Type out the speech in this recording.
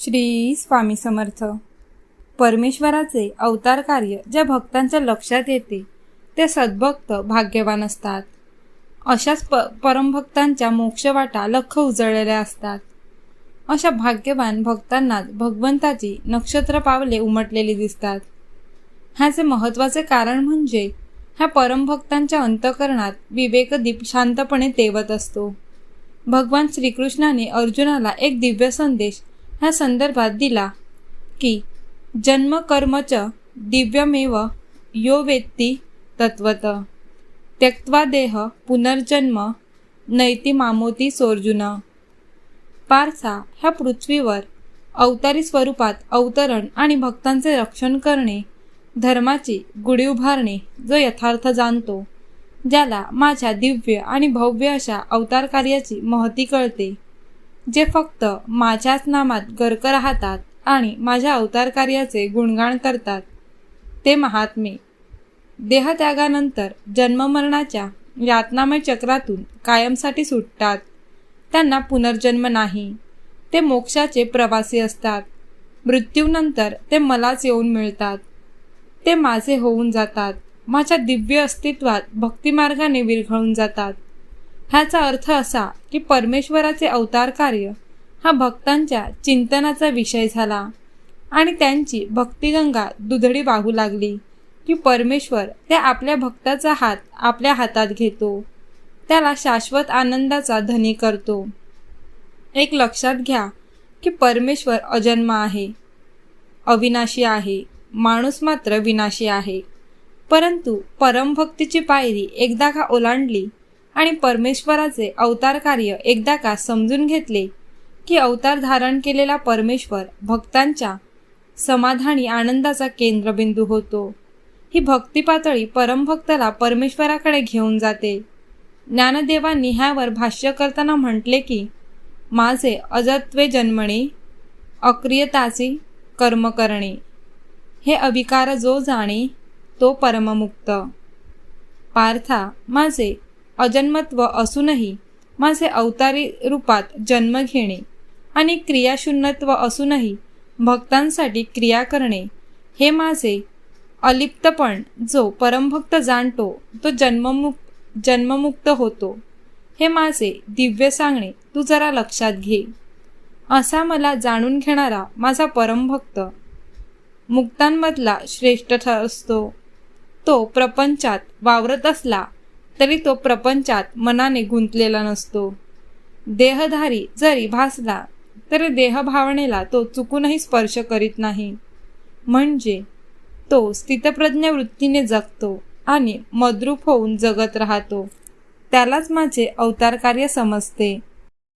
श्री स्वामी समर्थ. परमेश्वराचे अवतार कार्य ज्या भक्तांच्या लक्षात येते ते सद्भक्त भाग्यवान असतात. अशाच प परमभक्तांच्या मोक्षवाटा लख उजळलेल्या असतात. अशा भाग्यवान भक्तांनाच भगवंताची नक्षत्र पावले उमटलेली दिसतात. ह्याचे महत्त्वाचे कारण म्हणजे ह्या परमभक्तांच्या अंतकरणात विवेकदीप शांतपणे तेवत असतो. भगवान श्रीकृष्णाने अर्जुनाला एक दिव्य संदेश ह्या संदर्भात दिला की जन्म कर्मच दिव्यमेव यो वेत्ती तत्वत त्यक्त्वा देह पुनर्जन्म नैती मामोती सोर्जुन पारसा ह्या पृथ्वीवर अवतारी स्वरूपात अवतरण आणि भक्तांचे रक्षण करणे धर्माची गुढी उभारणे जो यथार्थ जाणतो ज्याला माझ्या दिव्य आणि भव्य अशा अवतार कार्याची महती कळते. जे फक्त माझ्याच नामात गर्क राहतात आणि माझ्या अवतार कार्याचे गुणगाण करतात ते महात्मे. देहत्यागानंतर जन्ममरणाच्या यातनामय चक्रातून कायमसाठी सुटतात. त्यांना पुनर्जन्म नाही. ते मोक्षाचे प्रवासी असतात. मृत्यूनंतर ते मलाच येऊन मिळतात. ते माझे होऊन जातात. माझ्या दिव्य अस्तित्वात भक्तिमार्गाने विरघळून जातात. ह्याचा अर्थ असा की परमेश्वराचे अवतार कार्य हा भक्तांच्या चिंतनाचा विषय झाला. आणि त्यांची भक्तिगंगा दुधडी वाहू लागली की परमेश्वर ते आपल्या भक्ताचा हात आपल्या हातात घेतो. त्याला शाश्वत आनंदाचा धनी करतो. एक लक्षात घ्या की परमेश्वर अजन्म आहे. अविनाशी आहे. माणूस मात्र विनाशी आहे. परंतु परमभक्तीची पायरी एकदा का ओलांडली आणि परमेश्वराचे अवतार कार्य एकदा का समजून घेतले की अवतार धारण केलेला परमेश्वर भक्तांच्या समाधानी आनंदाचा केंद्रबिंदू होतो. ही भक्ती पातळी परमभक्ताला परमेश्वराकडे घेऊन जाते. ज्ञानदेवांनी ह्यावर भाष्य करताना म्हटले की माझे अजत्वे जन्मणे अक्रियताचे कर्म करणे. हे अविकार जो जाणे तो परममुक्त. पार्था माझे अजन्मत्व असूनही माझे अवतारी रूपात जन्म घेणे आणि क्रियाशून्यत्व असूनही भक्तांसाठी क्रिया करणे हे माझे अलिप्तपण जो परमभक्त जाणतो तो जन्ममुक्त जन्ममुक्त होतो. हे माझे दिव्य सांगणे तू जरा लक्षात घे. असा मला जाणून घेणारा माझा परमभक्त मुक्तांमधला श्रेष्ठ असतो तो प्रपंचात वावरत असला तरी तो प्रपंचात मनाने गुंतलेला नसतो. देहधारी जरी भासला तरी देहभावनेला तो चुकूनही स्पर्श करीत नाही. म्हणजे तो स्थितप्रज्ञ वृत्तीने जगतो आणि मद्रूप होऊन जगत राहतो. त्यालाच माझे अवतार कार्य समजते.